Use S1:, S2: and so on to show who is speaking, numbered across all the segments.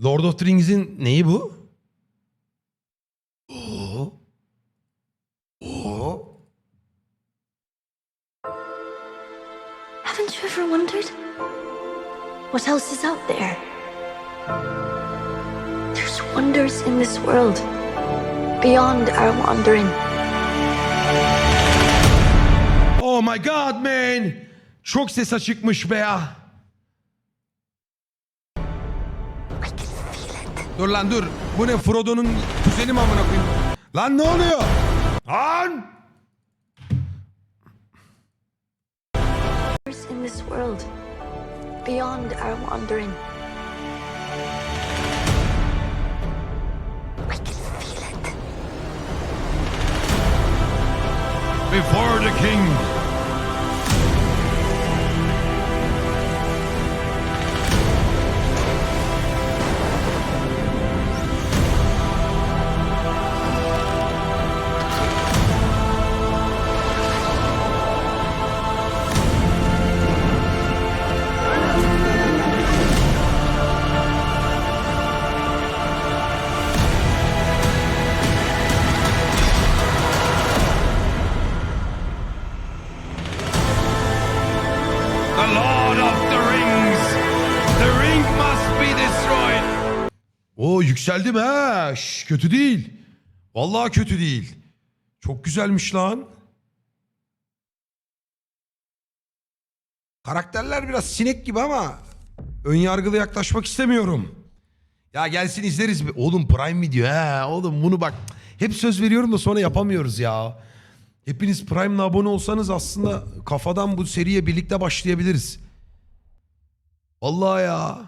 S1: Lord of the Rings'in neyi bu? Oo. Oo.
S2: Haven't you ever wondered what else is out there? There's wonders in this world beyond our wandering.
S1: Oh my god man. Çok ses açıkmış be ya. Dur lan dur. Bu ne Frodo'nun kuzeni mi amına koyayım? Lan ne oluyor? Lan!
S2: İn this world beyond our wandering. I can feel it.
S1: Before the king. The Lord of the Rings. The ring must be destroyed. Oo yükseldim ha. Şş, kötü değil. Vallahi kötü değil. Çok güzelmiş lan. Karakterler biraz sinek gibi ama ön yargılı yaklaşmak istemiyorum. Ya gelsin izleriz. Oğlum Prime Video ha. Oğlum bunu bak hep söz veriyorum da sonra yapamıyoruz ya. Hepiniz Prime'la abone olsanız aslında kafadan bu seriye birlikte başlayabiliriz. Vallahi ya.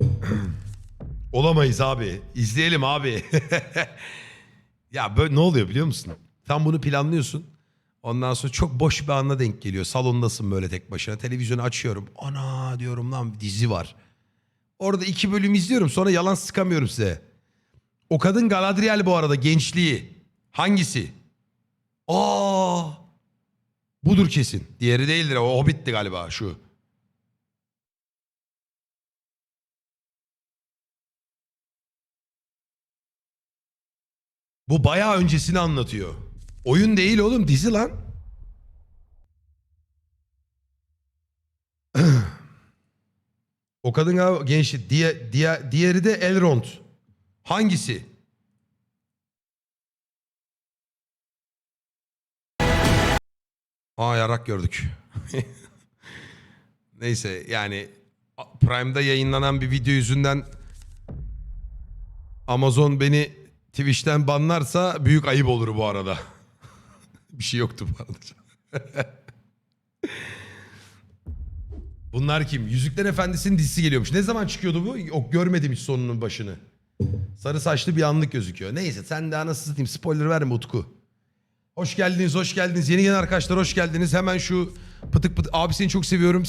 S1: Olamayız abi. İzleyelim abi. ya böyle ne oluyor biliyor musun? Sen bunu planlıyorsun. Ondan sonra çok boş bir anda denk geliyor. Salondasın böyle tek başına. Televizyonu açıyorum. Ana diyorum lan dizi var. Orada iki bölüm izliyorum sonra yalan sıkamıyorum size. O kadın Galadriel bu arada gençliği. Hangisi? Aa! Budur kesin. Diğeri değildir. O Hobbit'ti galiba şu. Bu bayağı öncesini anlatıyor. Oyun değil oğlum dizi lan. O kadın galiba gençlik. Diye, diye, diğeri de Elrond. Hangisi? Aa yarak gördük. Neyse yani Prime'da yayınlanan bir video yüzünden Amazon beni Twitch'ten banlarsa büyük ayıp olur bu arada. bir şey yoktu bu arada. Bunlar kim? Yüzükler Efendisi'nin dizisi geliyormuş. Ne zaman çıkıyordu bu? Yok görmedim hiç sonunun başını. Sarı saçlı bir anlık gözüküyor. Neyse sen de anasını satayım spoiler verme Utku. Hoş geldiniz, hoş geldiniz. Yeni gelen arkadaşlar hoş geldiniz. Hemen şu pıtık pıtık. Abi seni çok seviyorum.